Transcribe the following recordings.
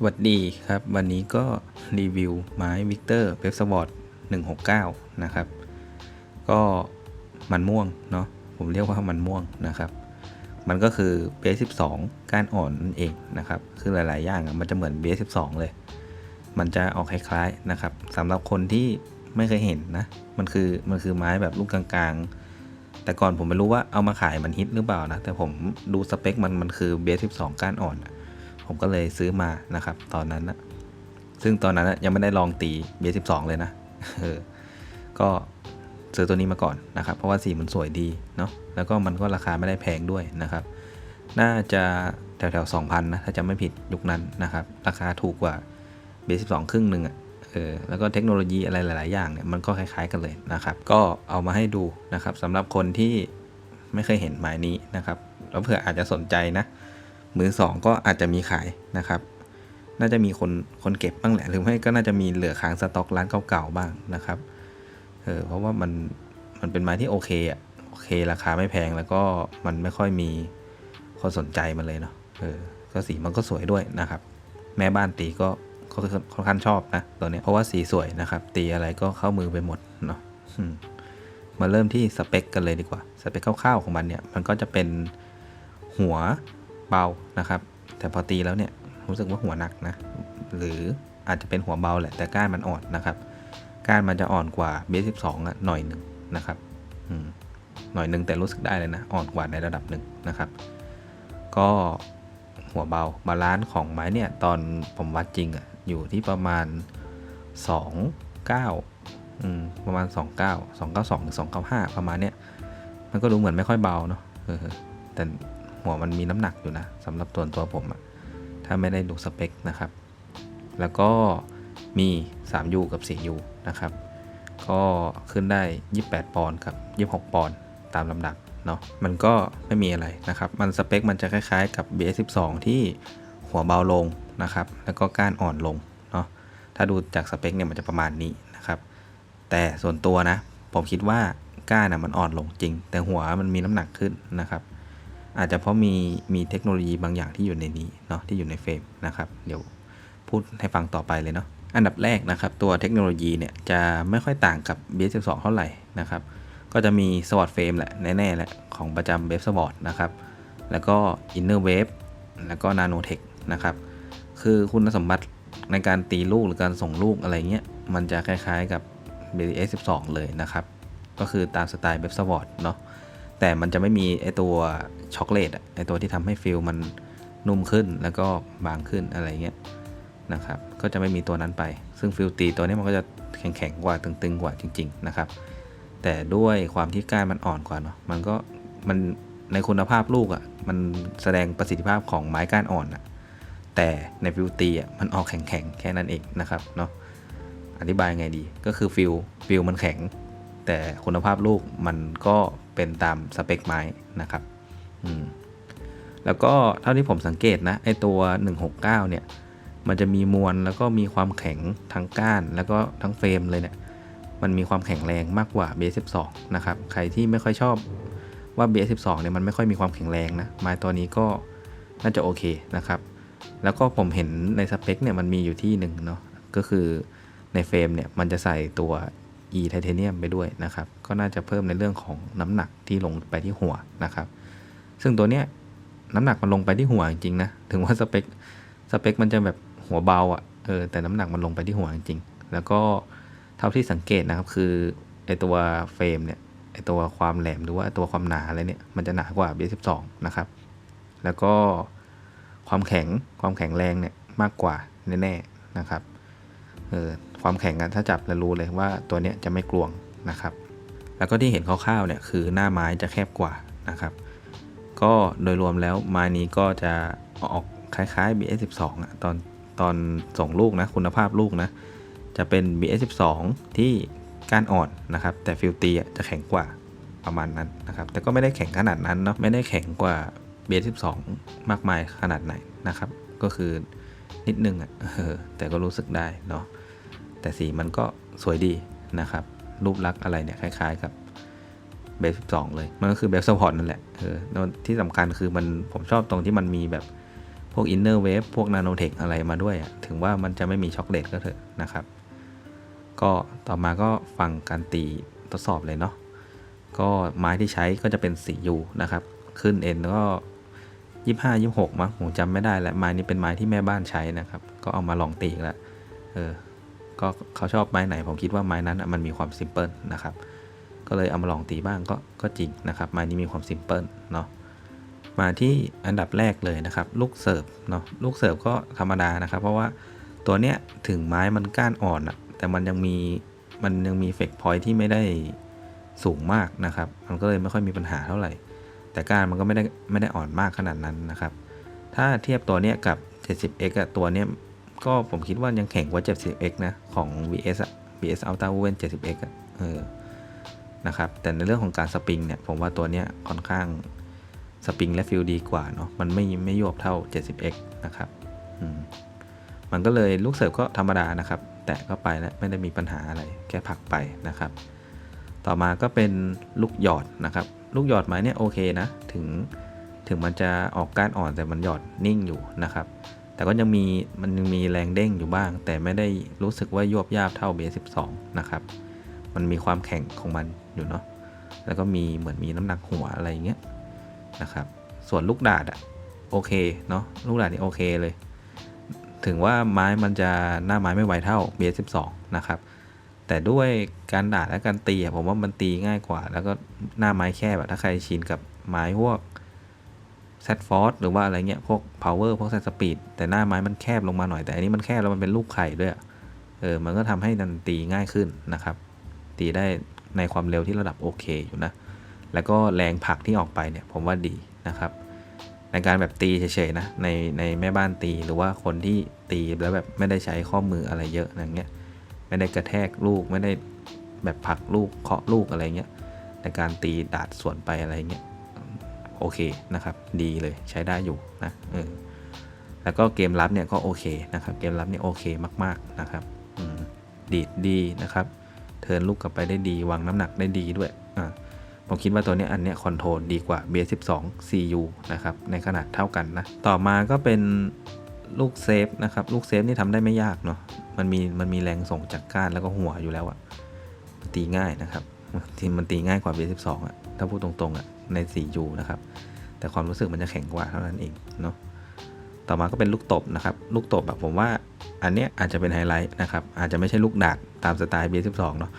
สวัสดีครับ วันนี้ก็รีวิวไม้วิกเตอร์เ e ฟสวอร์ด169 นะครับ ก็มันม่วงเนาะผมเรียกว่ามันม่วงนะครับ มันก็คือ B12 ก้านอ่อนนั่นเองนะครับ คือหลาย ๆ อย่างมันจะเหมือน B12 เลย มันจะออกคล้าย ๆ นะครับสำหรับคนที่ไม่เคยเห็นนะ มันคือมันคือไม้แบบลูกกลาง ๆ แต่ก่อนผมไม่รู้ว่าเอามาขายมันฮิตหรือเปล่านะ แต่ผมดูสเปคมันมันคือ B12 ก้านอ่อนอะ ผมก็เลยซื้อมานะครับ ตอนนั้นนะซึ่งตอนนั้นยังไม่ได้ลองตีเบสสิบสองเลยนะออก็ซื้อตัวนี้มาก่อนนะครับ เพราะว่าสีมันสวยดีเนาะแล้วก็มันก็ราคาไม่ได้แพงด้วยนะครับ น่าจะแถวๆสองพันนะถ้าจะไม่ผิดยุคนั้นนะครับ ราคาถูกกว่าเบสสิบสองครึ่งหนึ่งอะ่ะเออแล้วก็เทคโนโลยีอะไรหลาย ๆ อย่างเนี่ยมันก็คล้าย ๆ กันเลยนะครับ ก็เอามาให้ดูนะครับสำหรับคนที่ไม่เคยเห็นไม้นี้นะครับแล้วเผื่ออาจจะสนใจนะ มือสองก็อาจจะมีขายนะครับ น่าจะมีคนคนเก็บบ้างแหละหรือไม่ก็น่าจะมีเหลือค้างสต็อกร้านเก่าๆบ้างนะครับเออเพราะว่ามันมันเป็นไม้ที่โอเคอะโอเค ราคาไม่แพงแล้วก็มันไม่ค่อยมีคนสนใจมันเลยเนาะเออก็สีมันก็สวยด้วยนะครับ แม่บ้านตีก็ก็ค่อนข้างชอบนะตัวเนี้ยเพราะว่าสีสวยนะครับ ตีอะไรก็เข้ามือไปหมดเนาะมมาเริ่มที่สเปคกันเลยดีกว่า สเปคคร่าวๆของมันเนี่ย มันก็จะเป็นหัว เบานะครับ แต่พอตีแล้วเนี่ยรู้สึกว่าหัวหนักนะ หรืออาจจะเป็นหัวเบาแหละแต่ก้านมันอ่อนนะครับ ก้านมันจะอ่อนกว่าเบสสิบสองอะหน่อยหนึ่งนะครับอืมหน่อยหนึ่งแต่รู้สึกได้เลยนะ อ่อนกว่าในระดับหนึ่งนะครับ ก็หัวเบาบาลานซ์ของไม้เนี่ยตอนผมวัดจริงอะอยู่ที่ประมาณ 2 9อืมประมาณ 2 9 2 9 2หรือ2 9 5 ประมาณเนี้ยมันก็ดูเหมือนไม่ค่อยเบาเนาะแต่ หัวมันมีน้ำหนักอยู่นะสำหรับตัวตัวผมอะถ้าไม่ได้ดูสเปคนะครับ แล้วก็มี 3U กับ 4U นะครับ ก็ขึ้นได้ 28 ปอนด์กับ 26 ปอนด์ตามลำดับเนาะมันก็ไม่มีอะไรนะครับ มันสเปคมันจะคล้ายๆกับ BS12 ที่หัวเบาลงนะครับ แล้วก็ก้านอ่อนลงเนาะถ้าดูจากสเปคเนี่ยมันจะประมาณนี้นะครับ แต่ส่วนตัวนะ ผมคิดว่าก้านนะมันอ่อนลงจริง แต่หัวมันมีน้ำหนักขึ้นนะครับ อาจจะเพราะมีมีเทคโนโลยีบางอย่างที่อยู่ในนี้เนาะที่อยู่ในเฟรมนะครับเดี๋ยวพูดให้ฟังต่อไปเลยเนาะอันดับแรกนะครับ ตัวเทคโนโลยีเนี่ยจะไม่ค่อยต่างกับ BS12 เท่าไหร่นะครับ ก็จะมีสวอตเฟรมแหละแน่ๆแหละของประจำเบฟสวอตนะครับแล้วก็ Inner Wave แล้วก็ Nano Tech นะครับ คือคุณสมบัติในการตีลูกหรือการส่งลูกอะไรเงี้ย มันจะคล้ายๆกับ BS12 เลยนะครับ ก็คือตามสไตล์เบฟสวอตเนาะ แต่มันจะไม่มีไอตัวช็อกโกแลตอะไอตัวที่ทำให้ฟิลมันนุ่มขึ้นแล้วก็บางขึ้นอะไรเงี้ยนะครับ ก็จะไม่มีตัวนั้นไป ซึ่งฟิลตีตัวนี้มันก็จะแข็งๆกว่าตึงๆกว่าจริง ๆนะครับ แต่ด้วยความที่ก้านมันอ่อนกว่าเนาะมันก็มันในคุณภาพลูกอะ่ะมันแสดงประสิทธิภาพของไม้ก้านอ่อนอะ่ะแต่ในฟิลตีอะมันออกแข็งๆแค่นั้นเองนะครับเนาะอธิบายไงดีก็คือฟิลฟิลมันแข็ง แต่คุณภาพลูกมันก็เป็นตามสเปคไม้นะครับอืมแล้วก็เท่าที่ผมสังเกตนะไอตัว 169 เนี่ย มันจะมีมวลแล้วก็มีความแข็งทั้งก้านแล้วก็ทั้งเฟรมเลยเนี่ย มันมีความแข็งแรงมากกว่า B12 นะครับ ใครที่ไม่ค่อยชอบว่า B12 เนี่ยมันไม่ค่อยมีความแข็งแรงนะ ไม้ตัวนี้ก็น่าจะโอเคนะครับ แล้วก็ผมเห็นในสเปคเนี่ยมันมีอยู่ที่หนึ่งเนาะ ก็คือในเฟรมเนี่ยมันจะใส่ตัว e ไทเทเนียมไปด้วยนะครับ ก็น่าจะเพิ่มในเรื่องของน้ำหนักที่ลงไปที่หัวนะครับ ซึ่งตัวเนี้ยน้ำหนักมันลงไปที่หัวจริงๆนะ ถึงว่าสเปคสเปคมันจะแบบหัวเบาอะ่ะ เออ แต่น้ำหนักมันลงไปที่หัวจริงๆ แล้วก็เท่าที่สังเกตนะครับคือไอตัวเฟรมเนี่ยไอตัวความแหลมหรือว่าตัวความหนาอะไรเนี่ยมันจะหนากว่า B12 นะครับ แล้วก็ความแข็งความแข็งแรงเนี่ยมากกว่าแน่ๆนะครับ เออ ความแข็งกันถ้าจับแล้วรู้เลยว่าตัวเนี้ยจะไม่กลวงนะครับ แล้วก็ที่เห็นคร่าวๆเนี่ยคือหน้าไม้จะแคบกว่านะครับ ก็โดยรวมแล้วไม้นี้ก็จะออกคล้ายๆ BS12 อะตอนตอนส่งลูกนะคุณภาพลูกนะ จะเป็น BS12 ที่ก้านอ่อนนะครับ แต่ฟิลตีอะจะแข็งกว่าประมาณนั้นนะครับ แต่ก็ไม่ได้แข็งขนาดนั้นเนาะไม่ได้แข็งกว่า BS12 มากมายขนาดไหนนะครับ ก็คือนิดนึงอะเออแต่ก็รู้สึกได้เนาะ แต่สีมันก็สวยดีนะครับ รูปลักษณ์อะไรเนี่ยคล้าย ๆ กับเบสสองเลย มันก็คือเบสสปอร์ตนั่นแหละเออที่สำคัญคือมันผมชอบตรงที่มันมีแบบพวก Inner Wave พวก Nanotech อะไรมาด้วยอะถึงว่ามันจะไม่มีช็อกเลตก็เถอะนะครับ ก็ต่อมาก็ฟังการตีทดสอบเลยเนาะก็ไม้ที่ใช้ก็จะเป็นสียูนะครับ ขึ้นเอ็นก็ยี่ห้ายี่หกมั้งผมจำไม่ได้แล้วไม้นี้เป็นไม้ที่แม่บ้านใช้นะครับ ก็เอามาลองตีแล้วเออ ก็เขาชอบไม้ไหนผมคิดว่าไม้นั้นมันมีความซิมเพิลนะครับ ก็เลยเอามาลองตีบ้างก็ก็จริงนะครับไม้นี้มีความซิมเพิลเนาะมาที่อันดับแรกเลยนะครับ ลูกเสิร์ฟเนาะลูกเสิร์ฟก็ธรรมดานะครับ เพราะว่าตัวเนี้ยถึงไม้มันก้านอ่อนอะแต่มันยังมีมันยังมีเฟกพอยที่ไม่ได้สูงมากนะครับ มันก็เลยไม่ค่อยมีปัญหาเท่าไหร่ แต่ก้านมันก็ไม่ได้ไม่ได้อ่อนมากขนาดนั้นนะครับ ถ้าเทียบตัวเนี้ยกับ 70x อะตัวเนี้ย ก็ผมคิดว่ายังแข็งกว่า 70x นะ ของ VS อะ VS Ultra Woven 70x อะเออนะครับ แต่ในเรื่องของการสปริงเนี่ย ผมว่าตัวเนี้ยค่อนข้างสปริงและฟิลดีกว่าเนาะ มันไม่ไม่ยวบเท่า 70x นะครับอืมมันก็เลยลูกเสิร์ฟก็ธรรมดานะครับ แตะเข้าไปแล้วไม่ได้มีปัญหาอะไร แค่ผลักไปนะครับ ต่อมาก็เป็นลูกหยอดนะครับ ลูกหยอดไม้เนี่ยโอเคนะ ถึงถึงมันจะออกก้านอ่อนแต่มันหยอดนิ่งอยู่นะครับ แต่ก็ยังมีมันยังมีแรงเด้งอยู่บ้าง แต่ไม่ได้รู้สึกว่ายวบยาบเท่าเบส12 นะครับ มันมีความแข็งของมันอยู่เนาะ แล้วก็มีเหมือนมีน้ำหนักหัวอะไรอย่างเงี้ยนะครับ ส่วนลูกดาดอะโอเคเนาะ ลูกดาดนี่โอเคเลย ถึงว่าไม้มันจะหน้าไม้ไม่ไวเท่า B12 นะครับแต่ด้วยการดาดและการตีอะผมว่ามันตีง่ายกว่า แล้วก็หน้าไม้แคบถ้าใครชินกับไม้พวก Z Force หรือว่าอะไรเงี้ยพวก Power พวก Z Speed แต่หน้าไม้มันแคบลงมาหน่อยแต่อันนี้มันแคบแล้วมันเป็นลูกไข่ด้วยเออมันก็ทำให้นันตีง่ายขึ้นนะครับ ตีได้ในความเร็วที่ระดับโอเคอยู่นะ แล้วก็แรงผลักที่ออกไปเนี่ยผมว่าดีนะครับ ในการแบบตีเฉยๆนะในในแม่บ้านตีหรือว่าคนที่ตีแล้วแบบไม่ได้ใช้ข้อมืออะไรเยอะอย่างเงี้ยไม่ได้กระแทกลูกไม่ได้แบบผลักลูกเคาะลูกอะไรเงี้ยในการตีดาดสวนไปอะไรเงี้ย โอเคนะครับ ดีเลยใช้ได้อยู่นะเออแล้วก็เกมรับเนี่ยก็โอเคนะครับ เกมรับเนี่ยโอเคมาก ๆนะครับดีดดีนะครับ เทิร์นลูกกลับไปได้ดี วางน้ำหนักได้ดีด้วยอ่าผมคิดว่าตัวนี้อันเนี้ยคอนโทรลดีกว่า B12 CU นะครับ ในขนาดเท่ากันนะ ต่อมาก็เป็นลูกเซฟนะครับ ลูกเซฟนี่ทำได้ไม่ยากเนาะ มันมีมันมีแรงส่งจากก้านแล้วก็หัวอยู่แล้วอะตีง่ายนะครับ ทีมันตีง่ายกว่า B12 อะถ้าพูดตรงๆอะ ใน 4U นะครับ แต่ความรู้สึกมันจะแข็งกว่าเท่านั้นเองเนาะต่อมาก็เป็นลูกตบนะครับ ลูกตบแบบผมว่าอันเนี้ยอาจจะเป็นไฮไลท์นะครับ อาจจะไม่ใช่ลูกดาดตามสไตล์ B12 เนาะ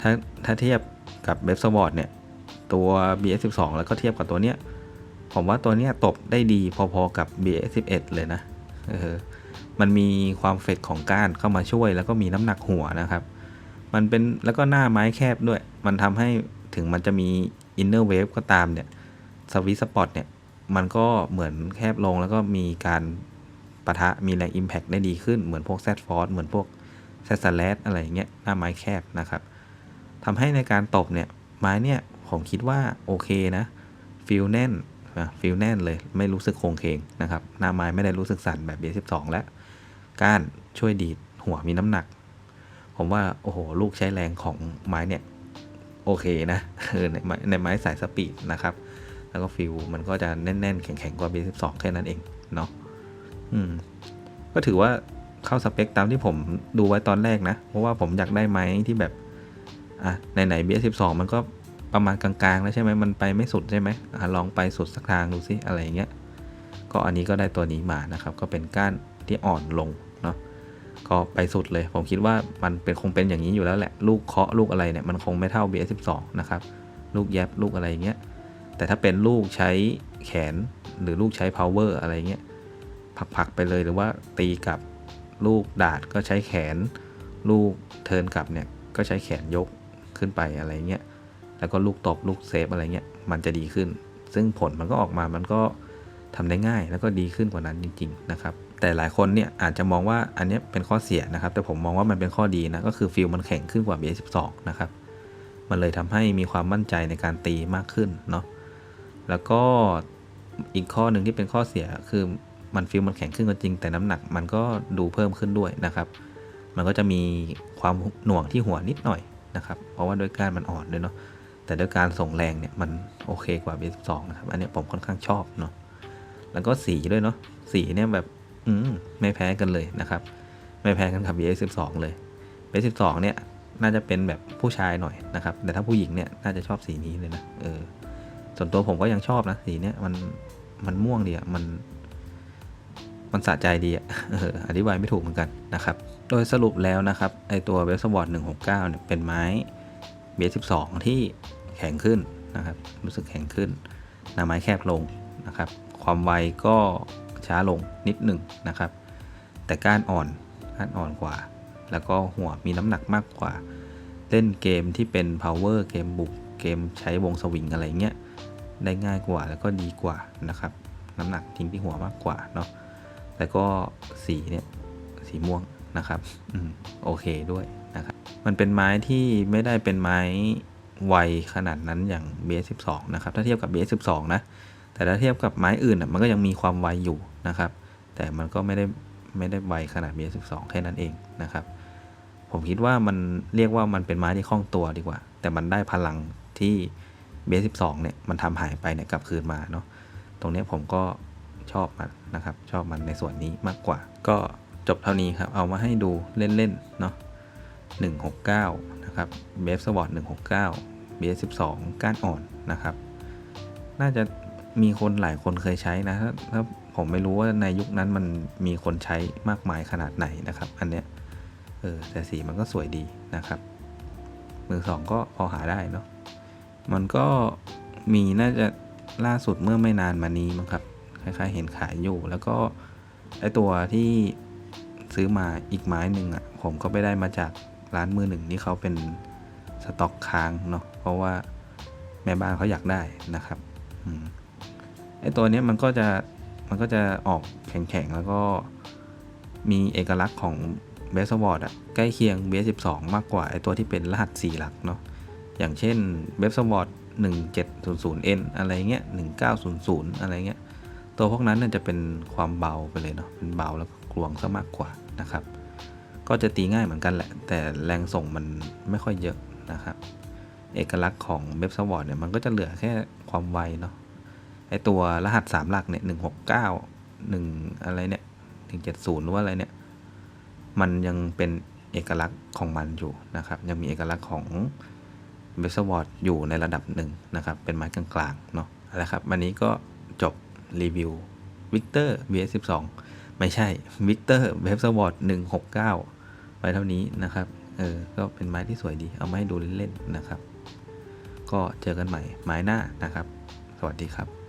ถ้าถ้าเทียบกับเบฟสวอร์ดเนี่ย ตัว BS12 แล้วก็เทียบกับตัวเนี้ยผมว่าตัวเนี้ยตบได้ดีพอๆกับ BS11 เลยนะเออมันมีความเฟดของก้านเข้ามาช่วย แล้วก็มีน้ำหนักหัวนะครับ มันเป็นแล้วก็หน้าไม้แคบด้วย มันทำให้ ถึงมันจะมี inner wave ก็ตามเนี่ยสวิสปอตเนี่ย มันก็เหมือนแคบลงแล้วก็มีการปะทะมีแรง impact ได้ดีขึ้นเหมือนพวก Z Force เหมือนพวก Z s l a s อะไรอย่างเงี้ยหน้าไม้แคบนะครับทำให้ในการตบเนี่ย ไม้เนี่ย ผมคิดว่าโอเคนะฟิลแน่นฟิลแน่นเลยไม่รู้สึกโคงเคงนะครับหน้าไม้ไม่ได้รู้สึกสั่นแบบ B12 แล้วก้านช่วยดีดหัวมีน้ำหนัก ผมว่าโอ้โหลูกใช้แรงของไม้เนี่ย โอเคนะเออในไม้ในไม้สายสปีดนะครับ แล้วก็ฟิลมันก็จะแน่นๆ แข็งๆ กว่า B12 แค่นั้นเองเนาะอืมก็ถือว่าเข้าสเปคตามที่ผมดูไว้ตอนแรกนะ เพราะว่าผมอยากได้ไม้ที่แบบ อะไหนๆ B12 มันก็ประมาณกลางๆ แล้วใช่ไหมมันไปไม่สุดใช่ไหมอลองไปสุดสักทางดูซิอะไรอย่างเงี้ยก็อันนี้ก็ได้ตัวนี้มานะครับ ก็เป็นก้านที่อ่อนลง ก็ไปสุดเลย ผมคิดว่ามันเป็นคงเป็นอย่างนี้อยู่แล้วแหละ ลูกเคาะลูกอะไรเนี่ยมันคงไม่เท่า BS12 นะครับ ลูกแยบลูกอะไรอย่างเงี้ย แต่ถ้าเป็นลูกใช้แขนหรือลูกใช้ power อะไรเงี้ยผักๆไปเลยหรือว่าตีกับลูกดาดก็ใช้แขน ลูกเทิร์นกลับเนี่ยก็ใช้แขนยกขึ้นไปอะไรเงี้ย แล้วก็ลูกตบลูกเซฟอะไรเงี้ยมันจะดีขึ้น ซึ่งผลมันก็ออกมามันก็ทำได้ง่ายแล้วก็ดีขึ้นกว่านั้นจริง ๆ นะครับ แต่หลายคนเนี่ยอาจจะมองว่าอันนี้เป็นข้อเสียนะครับ แต่ผมมองว่ามันเป็นข้อดีนะ ก็คือฟิลมันแข็งขึ้นกว่า B12 นะครับ มันเลยทำให้มีความมั่นใจในการตีมากขึ้นเนาะ แล้วก็อีกข้อหนึ่งที่เป็นข้อเสียคือมันฟิลมันแข็งขึ้นก็จริง แต่น้ำหนักมันก็ดูเพิ่มขึ้นด้วยนะครับ มันก็จะมีความหน่วงที่หัวนิดหน่อยนะครับ เพราะว่าด้วยกานมันอ่อนด้วยเนาะ แต่ด้วยการส่งแรงเนี่ยมันโอเคกว่า B12 นะครับ อันนี้ผมค่อนข้างชอบเนาะ แล้วก็สีด้วยเนาะ สีเนี่ยแบบ อืมไม่แพ้กันเลยนะครับ ไม่แพ้กันกับ BS12 เลย BS12 เนี่ยน่าจะเป็นแบบผู้ชายหน่อยนะครับ แต่ถ้าผู้หญิงเนี่ยน่าจะชอบสีนี้เลยนะเออส่วนตัวผมก็ยังชอบนะสีเนี้ยมันมันม่วงดีอะมัน มันสะใจดีอะเอออธิบายไม่ถูกเหมือนกันนะครับ โดยสรุปแล้วนะครับไอตัวเวสบอร์ด169เนี่ยเป็นไม้ B12 ที่แข็งขึ้นนะครับ รู้สึกแข็งขึ้นหน้าไม้แคบลงนะครับ ความไวก็ ช้าลงนิดหนึ่งนะครับ แต่ก้านอ่อนก้านอ่อนกว่า แล้วก็หัวมีน้ำหนักมากกว่า เล่นเกมที่เป็น power เกมบุก เกมใช้วงสวิงอะไรเงี้ยได้ง่ายกว่าแล้วก็ดีกว่านะครับ น้ำหนักทิ้งที่หัวมากกว่าเนาะแล้วก็สีเนี่ยสีม่วงนะครับอืมโอเคด้วยนะครับ มันเป็นไม้ที่ไม่ได้เป็นไม้ไวขนาดนั้นอย่าง BS12 นะครับ ถ้าเทียบกับ BS12 นะ แต่ถ้าเทียบกับไม้อื่นน่ะมันก็ยังมีความไวอยู่ นะครับ แต่มันก็ไม่ได้ไม่ได้ไวขนาด BS12 แค่นั้นเองนะครับ ผมคิดว่ามันเรียกว่ามันเป็นไม้ที่คล่องตัวดีกว่า แต่มันได้พลังที่ BS12 เนี่ยมันทำหายไปเนี่ยกลับคืนมาเนาะ ตรงนี้ผมก็ชอบมันนะครับ ชอบมันในส่วนนี้มากกว่า ก็จบเท่านี้ครับ เอามาให้ดูเล่นๆเนาะ169 นะครับเบฟสวอต169 BS12 ก้านอ่อนนะครับ น่าจะมีคนหลายคนเคยใช้นะถ้า ผมไม่รู้ว่าในยุคนั้นมันมีคนใช้มากมายขนาดไหนนะครับ อันเนี้ยเออแต่สีมันก็สวยดีนะครับมือสองก็พอหาได้เนาะมันก็มีน่าจะล่าสุดเมื่อไม่นานมานี้มั้งครับคล้ายๆ เห็นขายอยู่ แล้วก็ไอตัวที่ซื้อมาอีกไม้หนึ่งอะผมก็ไปได้มาจากร้านมือหนึ่งที่เขาเป็นสต็อกค้างเนาะเพราะว่าแม่บ้านเขาอยากได้นะครับอไอตัวเนี้ยมันก็จะ มันก็จะออกแข็งๆ แล้วก็มีเอกลักษณ์ของเบสบอร์ดอะใกล้เคียง B12 มากกว่าไอตัวที่เป็นรหัส 4 หลักเนาะอย่างเช่นเบสบอร์ด 1700N อะไรเงี้ย 1900 อะไรเงี้ย ตัวพวกนั้นน่จะเป็นความเบาไปเลยเนาะเป็นเบาแล้วก็กลวงซะมากกว่านะครับ ก็จะตีง่ายเหมือนกันแหละ แต่แรงส่งมันไม่ค่อยเยอะนะครับ เอกลักษณ์ของเบสวอร์ดเนี่ยมันก็จะเหลือแค่ความไวเนาะ ไอตัวรหัส3หลักเนี่ย169 1อะไรเนี่ย170หรือว่าอะไรเนี่ย มันยังเป็นเอกลักษณ์ของมันอยู่นะครับ ยังมีเอกลักษณ์ของเบสวอร์ดอยู่ในระดับหนึ่งนะครับ เป็นไม้กลางๆเนาะอาละครับวันนี้ก็จบรีวิว Victor VS12 ไม่ใช่ Victor w e b s w o r d 169 ไว้เท่านี้นะครับ เออ ก็เป็นไม้ที่สวยดี เอามาให้ดูเล่นๆนะครับ ก็เจอกันใหม่ไม้หน้านะครับ สวัสดีครับ